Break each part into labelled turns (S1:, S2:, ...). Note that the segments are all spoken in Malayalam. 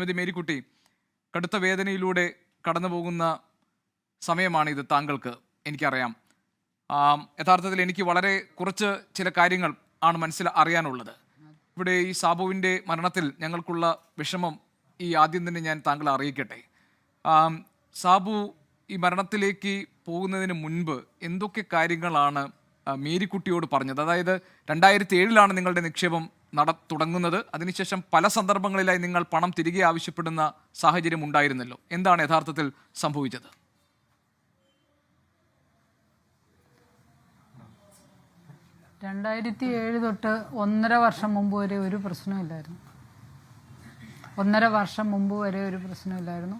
S1: ശ്രീമതി മേരിക്കുട്ടി കടുത്ത വേദനയിലൂടെ കടന്നു പോകുന്ന സമയമാണിത് താങ്കൾക്ക്. എനിക്കറിയാം. യഥാർത്ഥത്തിൽ എനിക്ക് വളരെ കുറച്ച് ചില കാര്യങ്ങൾ ആണ് മനസ്സിൽ അറിയാനുള്ളത്. ഇവിടെ ഈ സാബുവിന്റെ മരണത്തിൽ ഞങ്ങൾക്കുള്ള വിഷമം ഈ ആദ്യം തന്നെ ഞാൻ താങ്കളെ അറിയിക്കട്ടെ. സാബു ഈ മരണത്തിലേക്ക് പോകുന്നതിന് മുൻപ് എന്തൊക്കെ കാര്യങ്ങളാണ് മേരിക്കുട്ടിയോട് പറഞ്ഞത്. അതായത് രണ്ടായിരത്തി ഏഴിലാണ് നിങ്ങളുടെ നിക്ഷേപം നട തുടങ്ങുന്നത്. അതിനുശേഷം പല സന്ദർഭങ്ങളിലായി നിങ്ങൾ പണം തിരികെ ആവശ്യപ്പെടുന്ന സാഹചര്യം ഉണ്ടായിരുന്നല്ലോ. എന്താണ് യഥാർത്ഥത്തിൽ സംഭവിച്ചത്?
S2: രണ്ടായിരത്തി ഏഴ് തൊട്ട് ഒന്നര വർഷം മുമ്പ് വരെ ഒരു പ്രശ്നമില്ലായിരുന്നു. ഒന്നര വർഷം മുമ്പ് വരെ ഒരു പ്രശ്നമില്ലായിരുന്നു.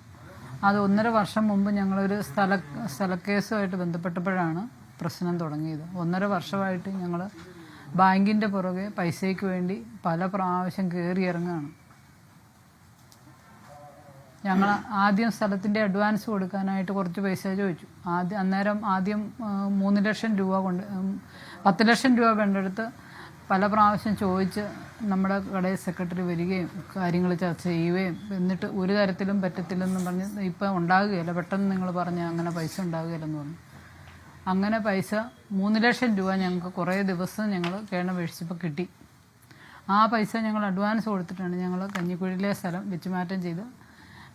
S2: അത് ഒന്നര വർഷം മുമ്പ് ഞങ്ങളൊരു സ്ഥല സ്ഥലക്കേസുമായിട്ട് ബന്ധപ്പെട്ടപ്പോഴാണ് പ്രശ്നം തുടങ്ങിയത്. ഒന്നര വർഷമായിട്ട് ഞങ്ങൾ ബാങ്കിന്റെ പുറകെ പൈസയ്ക്ക് വേണ്ടി പല പ്രാവശ്യം കയറി ഇറങ്ങുകയാണ് ഞങ്ങൾ ആദ്യം സ്ഥലത്തിന്റെ അഡ്വാൻസ് കൊടുക്കാനായിട്ട് കുറച്ച് പൈസ ചോദിച്ചു. ആദ്യം അന്നേരം ആദ്യം മൂന്ന് ലക്ഷം രൂപ കൊണ്ട് പത്ത് ലക്ഷം രൂപ വേണ്ടെടുത്ത് പല പ്രാവശ്യം ചോദിച്ച് നമ്മുടെ കടയിൽ സെക്രട്ടറി വരികയും കാര്യങ്ങൾ ചർച്ച ചെയ്യുകയും എന്നിട്ട് ഒരു തരത്തിലും പറ്റത്തില്ലെന്ന് പറഞ്ഞ് ഇപ്പം ഉണ്ടാകുകയില്ല. പെട്ടെന്ന് നിങ്ങൾ പറഞ്ഞ് അങ്ങനെ പൈസ ഉണ്ടാകുകയില്ലെന്ന് പറഞ്ഞു. അങ്ങനെ പൈസ മൂന്ന് ലക്ഷം രൂപ ഞങ്ങൾക്ക് കുറേ ദിവസം ഞങ്ങൾ കേണ വീഴ്ചപ്പോൾ കിട്ടി. ആ പൈസ ഞങ്ങൾ അഡ്വാൻസ് കൊടുത്തിട്ടാണ് ഞങ്ങൾ കഞ്ഞിക്കുഴിയിലെ സ്ഥലം വെച്ചുമാറ്റം ചെയ്ത്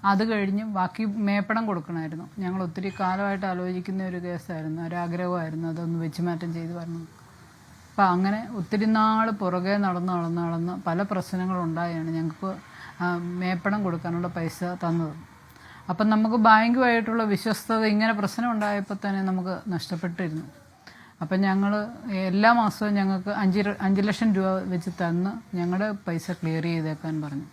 S2: അത് കഴിഞ്ഞ് ബാക്കി മേപ്പടം കൊടുക്കണമായിരുന്നു ഞങ്ങൾ ഒത്തിരി കാലമായിട്ട് ആലോചിക്കുന്ന ഒരു കേസായിരുന്നു. ഒരാഗ്രഹമായിരുന്നു അതൊന്ന് വെച്ചുമാറ്റം ചെയ്ത് വരണം. അപ്പം അങ്ങനെ ഒത്തിരി നാൾ പുറകെ നടന്ന് നടന്ന് നടന്ന് പല പ്രശ്നങ്ങളുണ്ടായാണ് ഞങ്ങൾക്ക് മേപ്പടം കൊടുക്കാനുള്ള പൈസ തന്നത്. അപ്പം നമുക്ക് ബാങ്കുമായിട്ടുള്ള വിശ്വസ്തത ഇങ്ങനെ പ്രശ്നം ഉണ്ടായപ്പോൾ തന്നെ നമുക്ക് നഷ്ടപ്പെട്ടിരുന്നു. അപ്പം ഞങ്ങൾ എല്ലാ മാസവും ഞങ്ങൾക്ക് അഞ്ച് അഞ്ച് ലക്ഷം രൂപ വെച്ച് തന്ന് ഞങ്ങളുടെ പൈസ ക്ലിയർ ചെയ്തേക്കാൻ പറഞ്ഞു.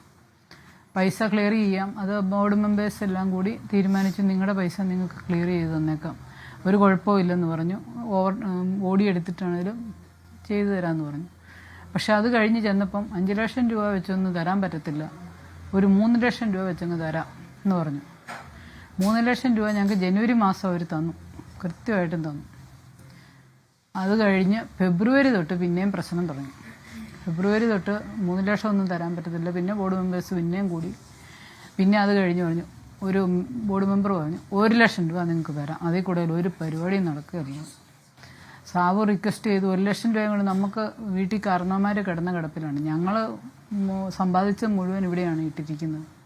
S2: പൈസ ക്ലിയർ ചെയ്യാം. അത് ബോർഡ് മെമ്പേഴ്സ് എല്ലാം കൂടി തീരുമാനിച്ച് നിങ്ങളുടെ പൈസ നിങ്ങൾക്ക് ക്ലിയർ ചെയ്ത് തന്നേക്കാം. ഒരു കുഴപ്പവും ഇല്ലെന്ന് പറഞ്ഞു. ഓവർ ഓടിയെടുത്തിട്ടാണേലും ചെയ്തു തരാമെന്ന് പറഞ്ഞു. പക്ഷെ അത് കഴിഞ്ഞ് ചെന്നപ്പം അഞ്ച് ലക്ഷം രൂപ വെച്ചൊന്നും തരാൻ പറ്റത്തില്ല. ഒരു മൂന്ന് ലക്ഷം രൂപ വെച്ചങ്ങ് തരാം എന്ന് പറഞ്ഞു. മൂന്ന് ലക്ഷം രൂപ ഞങ്ങൾക്ക് ജനുവരി മാസം അവർ തന്നു. കൃത്യമായിട്ടും തന്നു. അത് കഴിഞ്ഞ് ഫെബ്രുവരി തൊട്ട് പിന്നെയും പ്രശ്നം തുടങ്ങി. ഫെബ്രുവരി തൊട്ട് മൂന്ന് ലക്ഷം ഒന്നും തരാൻ പറ്റത്തില്ല. പിന്നെ ബോർഡ് മെമ്പേഴ്സ് പിന്നെയും കൂടി. പിന്നെ അത് കഴിഞ്ഞ് പറഞ്ഞു ഒരു ബോർഡ് മെമ്പർ പറഞ്ഞു ഒരു ലക്ഷം രൂപ നിങ്ങൾക്ക് തരാം. അതിൽ കൂടുതൽ ഒരു പരിപാടി നടക്കുകയില്ല. സാബു റിക്വസ്റ്റ് ചെയ്തു ഒരു ലക്ഷം രൂപ കൊണ്ട് നമുക്ക് വീട്ടിൽ കാരണവന്മാർ കിടന്ന കിടപ്പിലാണ്. ഞങ്ങൾ സമ്പാദിച്ച മുഴുവൻ ഇവിടെയാണ് ഇട്ടിരിക്കുന്നത്.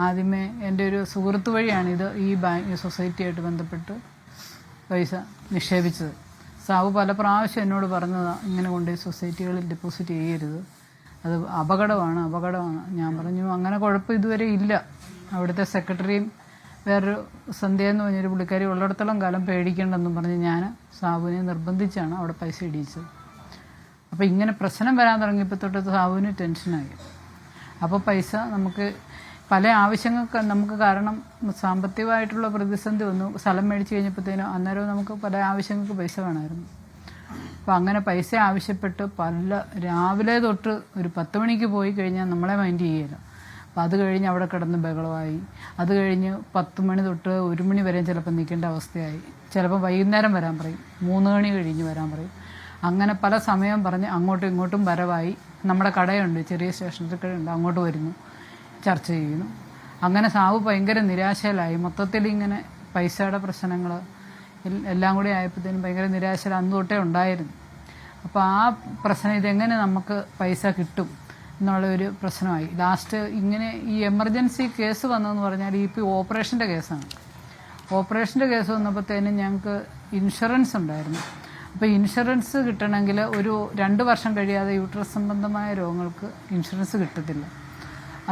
S2: ആദ്യമേ എന്റെ ഒരു സുഹൃത്ത് വഴിയാണ് ഇത് ഈ ബാങ്ക് സൊസൈറ്റിയായിട്ട് ബന്ധപ്പെട്ട് പൈസ നിക്ഷേപിച്ചത്. സാബു പല പ്രാവശ്യം എന്നോട് പറഞ്ഞതാണ് ഇങ്ങനെ കൊണ്ടുപോയി സൊസൈറ്റികളിൽ ഡെപ്പോസിറ്റ് ചെയ്യരുത്. അത് അപകടമാണ് അപകടമാണ്. ഞാൻ പറഞ്ഞു അങ്ങനെ കുഴപ്പം ഇതുവരെ ഇല്ല. അവിടുത്തെ സെക്രട്ടറിയും വേറൊരു സന്ധ്യ എന്ന് പറഞ്ഞൊരു പുള്ളിക്കാരി ഉള്ളിടത്തോളം കാലം പേടിക്കേണ്ടെന്നും പറഞ്ഞ് ഞാൻ സാബുവിനെ നിർബന്ധിച്ചാണ് അവിടെ പൈസ ഇടിയിച്ചത്. അപ്പോൾ ഇങ്ങനെ പ്രശ്നം വരാൻ തുടങ്ങിയപ്പോൾ തൊട്ട് സാബുവിന് ടെൻഷനായി അപ്പോൾ പൈസ നമുക്ക് പല ആവശ്യങ്ങൾക്ക് നമുക്ക് കാരണം സാമ്പത്തികമായിട്ടുള്ള പ്രതിസന്ധി വന്നു. സ്ഥലം മേടിച്ച് കഴിഞ്ഞപ്പോഴത്തേനും അന്നേരം നമുക്ക് പല ആവശ്യങ്ങൾക്ക് പൈസ വേണമായിരുന്നു. അപ്പോൾ അങ്ങനെ പൈസ ആവശ്യപ്പെട്ട് പല രാവിലെ തൊട്ട് ഒരു പത്ത് മണിക്ക് പോയി കഴിഞ്ഞാൽ നമ്മളെ മൈൻഡ് ചെയ്യില്ല. അപ്പോൾ അത് കഴിഞ്ഞ് അവിടെ കിടന്ന് ബഹളമായി. അത് കഴിഞ്ഞ് പത്ത് മണി തൊട്ട് ഒരു മണി വരെയും ചിലപ്പോൾ നിൽക്കേണ്ട അവസ്ഥയായി. ചിലപ്പോൾ വൈകുന്നേരം വരാൻ പറയും. മൂന്ന് മണി കഴിഞ്ഞ് വരാൻ പറയും. അങ്ങനെ പല സമയം പറഞ്ഞ് അങ്ങോട്ടും ഇങ്ങോട്ടും വരവായി. നമ്മുടെ കടയുണ്ട് ചെറിയ സ്റ്റേഷനറി കടയുണ്ട് അങ്ങോട്ട് വരുന്നു. ചർച്ച ചെയ്യുന്നു. അങ്ങനെ സാവു ഭയങ്കര നിരാശയിലായി. മൊത്തത്തിൽ ഇങ്ങനെ പൈസയുടെ പ്രശ്നങ്ങൾ എല്ലാം കൂടി ആയപ്പോഴത്തേനും ഭയങ്കര നിരാശയിൽ അന്ന് തൊട്ടേ ഉണ്ടായിരുന്നു. അപ്പോൾ ആ പ്രശ്നം ഇതെങ്ങനെ നമുക്ക് പൈസ കിട്ടും എന്നുള്ള ഒരു പ്രശ്നമായി. ലാസ്റ്റ് ഇങ്ങനെ ഈ എമർജൻസി കേസ് വന്നതെന്ന് പറഞ്ഞാൽ ഈ ഇപ്പോൾ ഓപ്പറേഷന്റെ കേസാണ് ഓപ്പറേഷന്റെ കേസ് വന്നപ്പോഴത്തേനും ഞങ്ങൾക്ക് ഇൻഷുറൻസ് ഉണ്ടായിരുന്നു. അപ്പോൾ ഇൻഷുറൻസ് കിട്ടണമെങ്കിൽ ഒരു രണ്ട് വർഷം കഴിയാതെ യൂട്രസ് സംബന്ധമായ രോഗങ്ങൾക്ക് ഇൻഷുറൻസ് കിട്ടത്തില്ല.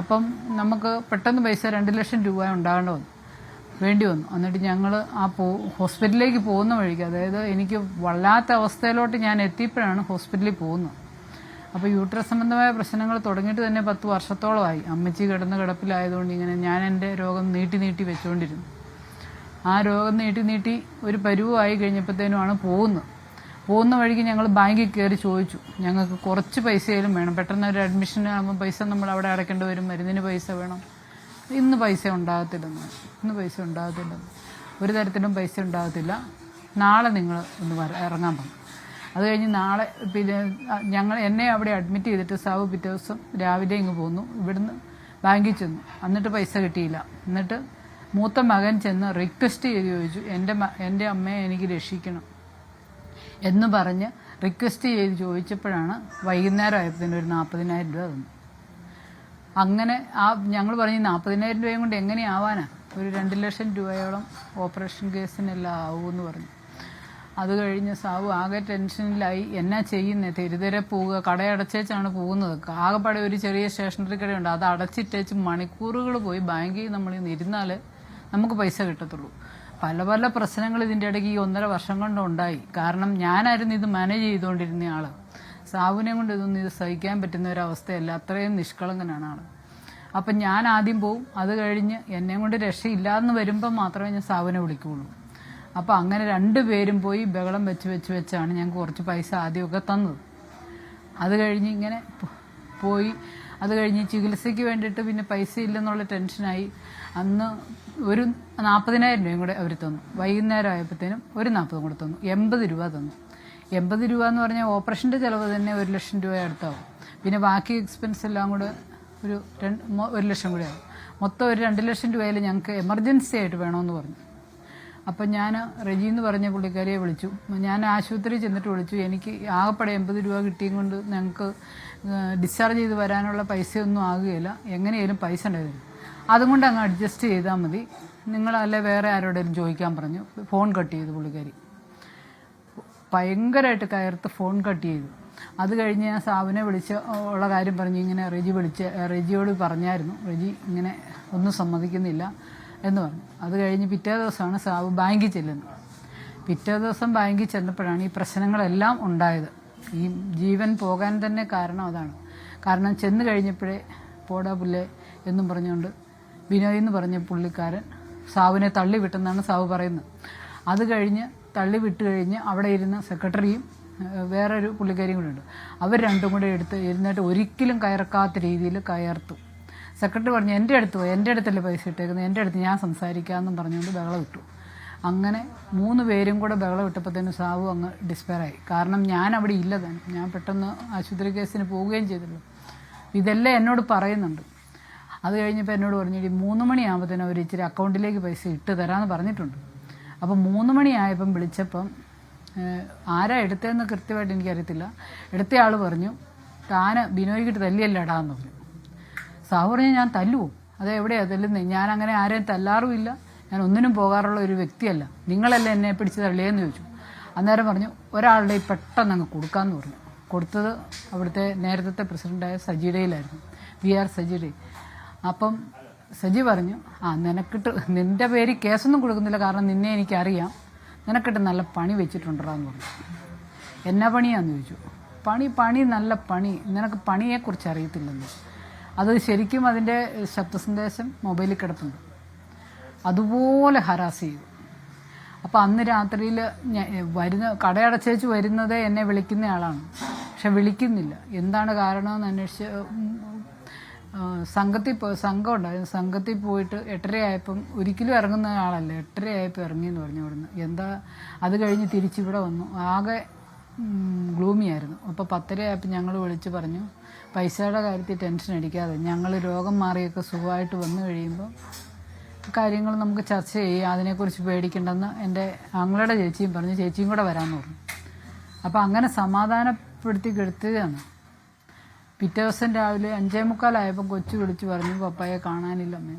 S2: അപ്പം നമുക്ക് പെട്ടെന്ന് പൈസ രണ്ട് ലക്ഷം രൂപ ഉണ്ടാകേണ്ട വന്നു. വേണ്ടി വന്നു. എന്നിട്ട് ഞങ്ങൾ ആ പോ ഹോസ്പിറ്റലിലേക്ക് പോകുന്ന വഴിക്ക് അതായത് എനിക്ക് വല്ലാത്ത അവസ്ഥയിലോട്ട് ഞാൻ എത്തിയപ്പോഴാണ് ഹോസ്പിറ്റലിൽ പോകുന്നത്. അപ്പോൾ യൂട്രസ് സംബന്ധമായ പ്രശ്നങ്ങൾ തുടങ്ങിയിട്ട് തന്നെ പത്ത് വർഷത്തോളമായി. അമ്മച്ചി കിടന്ന് കിടപ്പിലായതുകൊണ്ട് ഇങ്ങനെ ഞാൻ എന്റെ രോഗം നീട്ടി നീട്ടി വെച്ചുകൊണ്ടിരുന്നു ആ രോഗം നീട്ടി നീട്ടി ഒരു പരുവായി കഴിഞ്ഞപ്പോഴത്തേനുമാണ് പോകുന്നത്. പോകുന്ന വഴിക്ക് ഞങ്ങൾ ബാങ്കിൽ കയറി ചോദിച്ചു. ഞങ്ങൾക്ക് കുറച്ച് പൈസയിലും വേണം. പെട്ടെന്ന് ഒരു അഡ്മിഷൻ ആകുമ്പോൾ പൈസ നമ്മൾ അവിടെ അടയ്ക്കേണ്ടി വരും. മരുന്നിന് പൈസ വേണം. ഇന്ന് പൈസ ഉണ്ടാകത്തില്ലെന്ന്. ഇന്ന് പൈസ ഉണ്ടാകത്തില്ലെന്ന്. ഒരു തരത്തിലും പൈസ ഉണ്ടാകത്തില്ല. നാളെ നിങ്ങൾ ഒന്ന് വര ഇറങ്ങാൻ പറഞ്ഞു അത് കഴിഞ്ഞ് നാളെ പിന്നെ ഞങ്ങൾ എന്നെ അവിടെ അഡ്മിറ്റ് ചെയ്തിട്ട് സാവ് പിറ്റേ ദിവസം രാവിലെ ഇങ്ങ് പോന്നു. ഇവിടുന്ന് ബാങ്കിൽ ചെന്നു. എന്നിട്ട് പൈസ കിട്ടിയില്ല. എന്നിട്ട് മൂത്ത മകൻ ചെന്ന് റിക്വസ്റ്റ് ചെയ്ത് ചോദിച്ചു. എന്റെ എന്റെ അമ്മയെ എനിക്ക് രക്ഷിക്കണം. എന്ന് പറഞ്ഞ് റിക്വസ്റ്റ് ചെയ്ത് ചോദിച്ചപ്പോഴാണ് വൈകുന്നേരം ആയപ്പോൾ ഒരു നാൽപ്പതിനായിരം രൂപ തന്നു. അങ്ങനെ ആ ഞങ്ങൾ പറഞ്ഞ് നാൽപ്പതിനായിരം രൂപയും കൊണ്ട് എങ്ങനെയാവാനാ? ഒരു രണ്ട് ലക്ഷം രൂപയോളം ഓപ്പറേഷൻ കേസിനെല്ലാം ആവുമെന്ന് പറഞ്ഞു. അത് കഴിഞ്ഞ് സാവു ആകെ ടെൻഷനിലായി എന്നാ ചെയ്യുന്നേ? തെരുതെരെ പോവുക കടയടച്ചേച്ചാണ് പോകുന്നത് ആകെപ്പാടെ ഒരു ചെറിയ സ്റ്റേഷനറി കടയുണ്ട് അത് അടച്ചിട്ടേച്ച് മണിക്കൂറുകൾ പോയി ബാങ്കിൽ നമ്മൾ ഇരുന്നാൽ നമുക്ക് പൈസ കിട്ടത്തുള്ളൂ. പല പല പ്രശ്നങ്ങൾ ഇതിന്റെ ഇടയ്ക്ക് ഈ ഒന്നര വർഷം കൊണ്ട് ഉണ്ടായി. കാരണം ഞാനായിരുന്നു ഇത് മാനേജ് ചെയ്തുകൊണ്ടിരുന്ന ആൾ സാബുവിനെ കൊണ്ട് ഇതൊന്നും ഇത് സഹിക്കാൻ പറ്റുന്ന ഒരവസ്ഥയല്ല അത്രയും നിഷ്കളങ്കനാണ് ആൾ അപ്പം ഞാൻ ആദ്യം പോവും. അത് കഴിഞ്ഞ് എന്നെ കൊണ്ട് രക്ഷയില്ലാന്ന് വരുമ്പോൾ മാത്രമേ ഞാൻ സാബുവിനെ വിളിക്കുകയുള്ളൂ അപ്പം അങ്ങനെ രണ്ടുപേരും പോയി ബഹളം വെച്ച് വെച്ച് വെച്ചാണ് ഞങ്ങൾക്ക് കുറച്ച് പൈസ ആദ്യമൊക്കെ തന്നത്. അത് കഴിഞ്ഞ് ഇങ്ങനെ പോയി. അത് കഴിഞ്ഞ് ചികിത്സയ്ക്ക് വേണ്ടിയിട്ട് പിന്നെ പൈസ ഇല്ലെന്നുള്ള ടെൻഷനായി അന്ന് ഒരു നാൽപ്പതിനായിരം രൂപയും കൂടെ അവർ തന്നു. വൈകുന്നേരം ആയപ്പോഴത്തേനും ഒരു നാൽപ്പതും കൂടെ തന്നു. എൺപത് രൂപ തന്നു. എൺപത് രൂപ എന്ന് പറഞ്ഞാൽ ഓപ്പറേഷന്റെ ചിലവ് തന്നെ ഒരു ലക്ഷം രൂപ അടുത്താവും. പിന്നെ ബാക്കി എക്സ്പെൻസ് എല്ലാം കൂടെ ഒരു രണ്ട് ഒരു ലക്ഷം കൂടെ ആവും. മൊത്തം ഒരു രണ്ട് ലക്ഷം രൂപയിൽ ഞങ്ങൾക്ക് എമർജൻസി ആയിട്ട് വേണമെന്ന് പറഞ്ഞു. അപ്പം ഞാൻ റെജി എന്ന് പറഞ്ഞ പുള്ളിക്കാരിയെ വിളിച്ചു. ഞാൻ ആശുപത്രിയിൽ ചെന്നിട്ട് വിളിച്ചു. എനിക്ക് ആകെപ്പടെ എൺപത് രൂപ കിട്ടിയും കൊണ്ട് ഞങ്ങൾക്ക് ഡിസ്ചാർജ് ചെയ്ത് വരാനുള്ള പൈസയൊന്നും ആകുകയില്ല. എങ്ങനെയായാലും പൈസ ഉണ്ടായിരുന്നു. അതുകൊണ്ട് അങ്ങ് അഡ്ജസ്റ്റ് ചെയ്താൽ മതി. നിങ്ങൾ അല്ലെ വേറെ ആരോടെങ്കിലും ചോദിക്കാൻ പറഞ്ഞു. ഫോൺ കട്ട് ചെയ്തു പുള്ളിക്കാരി. ഭയങ്കരമായിട്ട് കയർത്ത് ഫോൺ കട്ട് ചെയ്തു. അത് കഴിഞ്ഞ് ഞാൻ സാബിനെ വിളിച്ച് ഉള്ള കാര്യം പറഞ്ഞു ഇങ്ങനെ റെജി വിളിച്ച് റെജിയോട് പറഞ്ഞായിരുന്നു. റെജി ഇങ്ങനെ ഒന്നും സമ്മതിക്കുന്നില്ല. എന്ന് പറഞ്ഞു. അത് കഴിഞ്ഞ് പിറ്റേ ദിവസമാണ് സാബു ബാങ്കിൽ ചെല്ലുന്നത്. പിറ്റേ ദിവസം ബാങ്കിൽ ചെന്നപ്പോഴാണ് ഈ പ്രശ്നങ്ങളെല്ലാം ഉണ്ടായത്. ഈ ജീവൻ പോകാൻ തന്നെ കാരണം അതാണ്. കാരണം ചെന്ന് കഴിഞ്ഞപ്പോഴേ പോടാ പുല്ലേ എന്നും പറഞ്ഞുകൊണ്ട് ബിനോയ് എന്ന് പറഞ്ഞ പുള്ളിക്കാരൻ സാവുവിനെ തള്ളി വിട്ടെന്നാണ് സാവു പറയുന്നത്. അത് കഴിഞ്ഞ് തള്ളി വിട്ട് കഴിഞ്ഞ് അവിടെ ഇരുന്ന സെക്രട്ടറിയും വേറൊരു പുള്ളിക്കാരിയും കൂടെ ഉണ്ട്. അവർ രണ്ടും കൂടെ എടുത്ത് ഇരുന്നിട്ട് ഒരിക്കലും കയറക്കാത്ത രീതിയിൽ കയർത്തു. സെക്രട്ടറി പറഞ്ഞു എന്റെ അടുത്ത് പോയി എന്റെ അടുത്തല്ലേ പൈസ ഇട്ടേക്കുന്നത് എന്റെ അടുത്ത് ഞാൻ സംസാരിക്കാമെന്നും പറഞ്ഞുകൊണ്ട് ബഹളം ഇട്ടു. അങ്ങനെ മൂന്ന് പേരും കൂടെ ബഹളം ഇട്ടപ്പോഴത്തേനും സാവു അങ്ങ് ഡിസ്പെയറായി കാരണം ഞാൻ അവിടെ ഇല്ല തന്നെ. ഞാൻ പെട്ടെന്ന് ആശുപത്രി കേസിന് പോവുകയും ചെയ്തല്ലോ ഇതെല്ലാം എന്നോട് പറയുന്നുണ്ട്. അത് കഴിഞ്ഞപ്പോൾ എന്നോട് പറഞ്ഞു ഈ മൂന്ന് മണിയാകുമ്പോഴത്തേനും അവർ ഇച്ചിരി അക്കൗണ്ടിലേക്ക് പൈസ ഇട്ട് തരാമെന്ന് പറഞ്ഞിട്ടുണ്ട്. അപ്പോൾ മൂന്ന് മണിയായപ്പം വിളിച്ചപ്പം ആരാ എടുത്തതെന്ന് കൃത്യമായിട്ട് എനിക്കറിയത്തില്ല. എടുത്തയാൾ പറഞ്ഞു താന് ബിനോയ്ക്കിട്ട് തല്ലിയല്ലടാന്ന് പറഞ്ഞു. സാഹു പറഞ്ഞു ഞാൻ തല്ലുവോ? അത് എവിടെയാ തല്ലുന്നത് ഞാൻ അങ്ങനെ ആരെയും തല്ലാറുമില്ല. ഞാൻ ഒന്നിനും പോകാറുള്ള ഒരു വ്യക്തിയല്ല. നിങ്ങളല്ലേ എന്നെ പിടിച്ച് തള്ളിയെന്ന് ചോദിച്ചു. അന്നേരം പറഞ്ഞു ഒരാളുടെ പെട്ടെന്ന് അങ്ങ് കൊടുക്കാമെന്ന് പറഞ്ഞു. കൊടുത്തത് അവിടുത്തെ നേരത്തെ പ്രസിഡന്റായ സജിയുടെയിലായിരുന്നു വി ആർ സജിയുടെ അപ്പം സജി പറഞ്ഞു ആ നിനക്കിട്ട് നിന്റെ പേര് കേസൊന്നും കൊടുക്കുന്നില്ല. കാരണം നിന്നെ എനിക്കറിയാം. നിനക്കിട്ട് നല്ല പണി വെച്ചിട്ടുണ്ടോ എന്ന് പറഞ്ഞു. എന്നാ പണിയാന്ന് ചോദിച്ചു. പണി പണി നല്ല പണി. നിനക്ക് പണിയെക്കുറിച്ച് അറിയത്തില്ലെന്ന്. അത് ശരിക്കും അതിന്റെ ശബ്ദസന്ദേശം മൊബൈലിൽ കിടപ്പുണ്ട്. അതുപോലെ ഹരാസ് ചെയ്തു അപ്പോൾ അന്ന് രാത്രിയിൽ വരുന്ന കടയടച്ചേച്ച് വരുന്നത് എന്നെ വിളിക്കുന്ന ആളാണ് പക്ഷെ വിളിക്കുന്നില്ല. എന്താണ് കാരണമെന്ന് അന്വേഷിച്ച് സംഘത്തിൽ പോ സംഘം ഉണ്ടായിരുന്നു. സംഘത്തിൽ പോയിട്ട് എട്ടരയായപ്പം ഒരിക്കലും ഇറങ്ങുന്ന ആളല്ല. എട്ടരയായപ്പോൾ ഇറങ്ങി എന്ന് പറഞ്ഞു ഇവിടുന്ന്. എന്താ അത് കഴിഞ്ഞ് തിരിച്ചിവിടെ വന്നു. ആകെ ഗ്ലൂമിയായിരുന്നു അപ്പോൾ പത്തരയായപ്പോൾ ഞങ്ങൾ വിളിച്ച് പറഞ്ഞു പൈസയുടെ കാര്യത്തിൽ ടെൻഷൻ അടിക്കാതെ ഞങ്ങൾ രോഗം മാറിയൊക്കെ സുഖമായിട്ട് വന്നു കഴിയുമ്പോൾ കാര്യങ്ങൾ നമുക്ക് ചർച്ച ചെയ്യാം. അതിനെക്കുറിച്ച് പേടിക്കേണ്ടെന്ന് എന്റെ ആങ്ങളുടെ ചേച്ചിയും പറഞ്ഞു. ചേച്ചിയും കൂടെ വരാൻ പറഞ്ഞു. അപ്പോൾ അങ്ങനെ സമാധാനപ്പെടുത്തി കെടുത്തുകയാണ്. പിറ്റേ ദിവസം രാവിലെ അഞ്ചേ മുക്കാലായപ്പോൾ കൊച്ചു വിളിച്ച് പറഞ്ഞു പപ്പായെ കാണാനില്ല അമ്മേ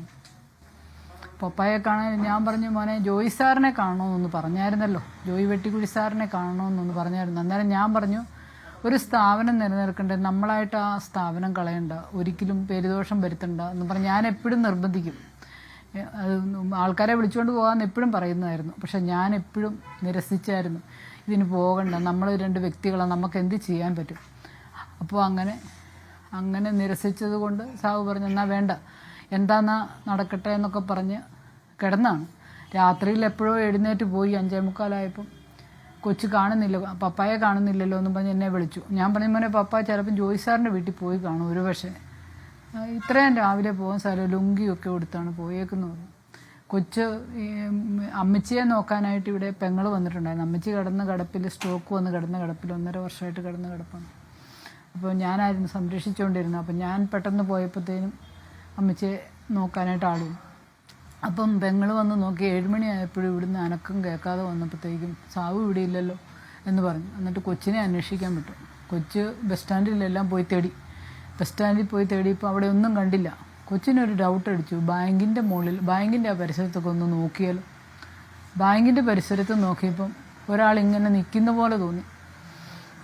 S2: പപ്പായെ കാണാൻ ഞാൻ പറഞ്ഞു മോനെ ജോയി സാറിനെ കാണണമെന്നൊന്ന് പറഞ്ഞായിരുന്നല്ലോ. ജോയി വെട്ടിക്കുഴി സാറിനെ കാണണമെന്നൊന്ന് പറഞ്ഞായിരുന്നു. അന്നേരം ഞാൻ പറഞ്ഞു ഒരു സ്ഥാപനം നിലനിൽക്കണ്ടേ? നമ്മളായിട്ട് ആ സ്ഥാപനം കളയണ്ട. ഒരിക്കലും പെരുദോഷം വരുത്തണ്ട എന്ന് പറഞ്ഞ് ഞാൻ എപ്പോഴും നിർബന്ധിക്കും. അത് ആൾക്കാരെ വിളിച്ചുകൊണ്ട് പോകാമെന്ന് എപ്പോഴും പറയുന്നതായിരുന്നു. പക്ഷെ ഞാൻ എപ്പോഴും നിരസിച്ചായിരുന്നു. ഇതിന് പോകണ്ട. നമ്മൾ രണ്ട് വ്യക്തികളാണ് നമുക്ക് എന്ത് ചെയ്യാൻ പറ്റും? അപ്പോൾ അങ്ങനെ അങ്ങനെ നിരസിച്ചത് കൊണ്ട് സാഹു പറഞ്ഞു എന്നാൽ വേണ്ട. എന്താന്നാ നടക്കട്ടെ എന്നൊക്കെ പറഞ്ഞ് കിടന്നാണ്. രാത്രിയിൽ എപ്പോഴോ എഴുന്നേറ്റ് പോയി. അഞ്ചേ മുക്കാലായപ്പം കൊച്ചു കാണുന്നില്ല പപ്പായെ കാണുന്നില്ലല്ലോ എന്നും പറഞ്ഞ് എന്നെ വിളിച്ചു. ഞാൻ പറഞ്ഞു മോനെ പപ്പ ചിലപ്പം ജോയി സാറിന്റെ വീട്ടിൽ പോയി കാണും ഒരു പക്ഷേ. ഇത്രയും രാവിലെ പോകാൻ സ്ഥലം ലുങ്കിയൊക്കെ കൊടുത്താണ് പോയേക്കെന്ന് പറഞ്ഞു. കൊച്ച് അമ്മച്ചിയെ നോക്കാനായിട്ട് ഇവിടെ പെങ്ങൾ വന്നിട്ടുണ്ടായിരുന്നു. അമ്മച്ചി കിടന്ന കിടപ്പിൽ സ്ട്രോക്ക് വന്ന് കിടന്ന കിടപ്പിൽ ഒന്നര വർഷമായിട്ട് കിടന്ന കിടപ്പാണ്. അപ്പോൾ ഞാനായിരുന്നു സംരക്ഷിച്ചുകൊണ്ടിരുന്നത്. അപ്പോൾ ഞാൻ പെട്ടെന്ന് പോയപ്പോഴത്തേനും അമ്മച്ചിയെ നോക്കാനായിട്ട് ആളും അപ്പം പെങ്ങൾ വന്ന് നോക്കി ഏഴുമണിയായപ്പോഴും ഇവിടുന്ന് അനക്കം കേൾക്കാതെ വന്നപ്പോഴത്തേക്കും സാവ് ഇവിടെ ഇല്ലല്ലോ എന്ന് പറഞ്ഞു. എന്നിട്ട് കൊച്ചിനെ അന്വേഷിക്കാൻ പറ്റും കൊച്ച് ബസ് സ്റ്റാൻഡിലെല്ലാം പോയി തേടി. ബസ് സ്റ്റാൻഡിൽ പോയി തേടിയപ്പോൾ അവിടെ ഒന്നും കണ്ടില്ല. കൊച്ചിനൊരു ഡൗട്ട് അടിച്ചു. ബാങ്കിന്റെ മുകളിൽ ബാങ്കിന്റെ ആ പരിസരത്തൊക്കെ ഒന്ന് നോക്കിയാലോ? ബാങ്കിന്റെ പരിസരത്ത് നോക്കിയപ്പം ഒരാൾ ഇങ്ങനെ നിൽക്കുന്ന പോലെ തോന്നി.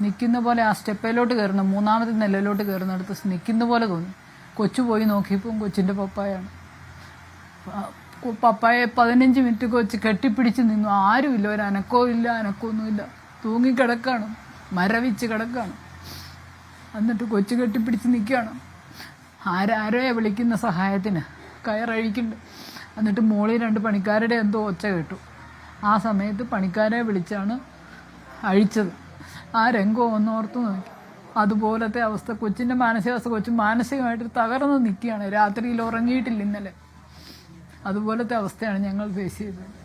S2: നിൽക്കുന്ന പോലെ ആ സ്റ്റെപ്പയിലോട്ട് കയറുന്ന മൂന്നാമത്തെ നിലയിലോട്ട് കയറുന്നിടത്ത് നിൽക്കുന്ന പോലെ തോന്നി. കൊച്ചു പോയി നോക്കിയപ്പം കൊച്ചിന്റെ പപ്പായാണ്. പപ്പായെ പതിനഞ്ച് മിനിറ്റ് കൊച്ച് കെട്ടിപ്പിടിച്ച് നിന്നു. ആരുമില്ല. ഒരു അനക്കവും ഇല്ല അനക്കമൊന്നുമില്ല തൂങ്ങിക്കിടക്കാണ്. മരവിച്ച് കിടക്കാണ്. എന്നിട്ട് കൊച്ചു കെട്ടിപ്പിടിച്ച് നിൽക്കുകയാണ് ആരാരോയെ വിളിക്കുന്ന സഹായത്തിന്? കയറഴിക്കുന്നുണ്ട് എന്നിട്ട് മോളിൽ രണ്ട് പണിക്കാരുടെ എന്തോ ഒച്ച കേട്ടു. ആ സമയത്ത് പണിക്കാരെ വിളിച്ചാണ് അഴിച്ചത്. ആ രംഗം ഒന്ന് ഓർത്ത് നോക്കി. അതുപോലത്തെ അവസ്ഥ. കൊച്ചിന്റെ മാനസികാവസ്ഥ. കൊച്ചു മാനസികമായിട്ട് തകർന്ന് നിൽക്കുകയാണ് രാത്രിയിൽ ഉറങ്ങിയിട്ടില്ല ഇന്നലെ. അതുപോലത്തെ അവസ്ഥയാണ് ഞങ്ങൾ ഫേസ് ചെയ്തത്.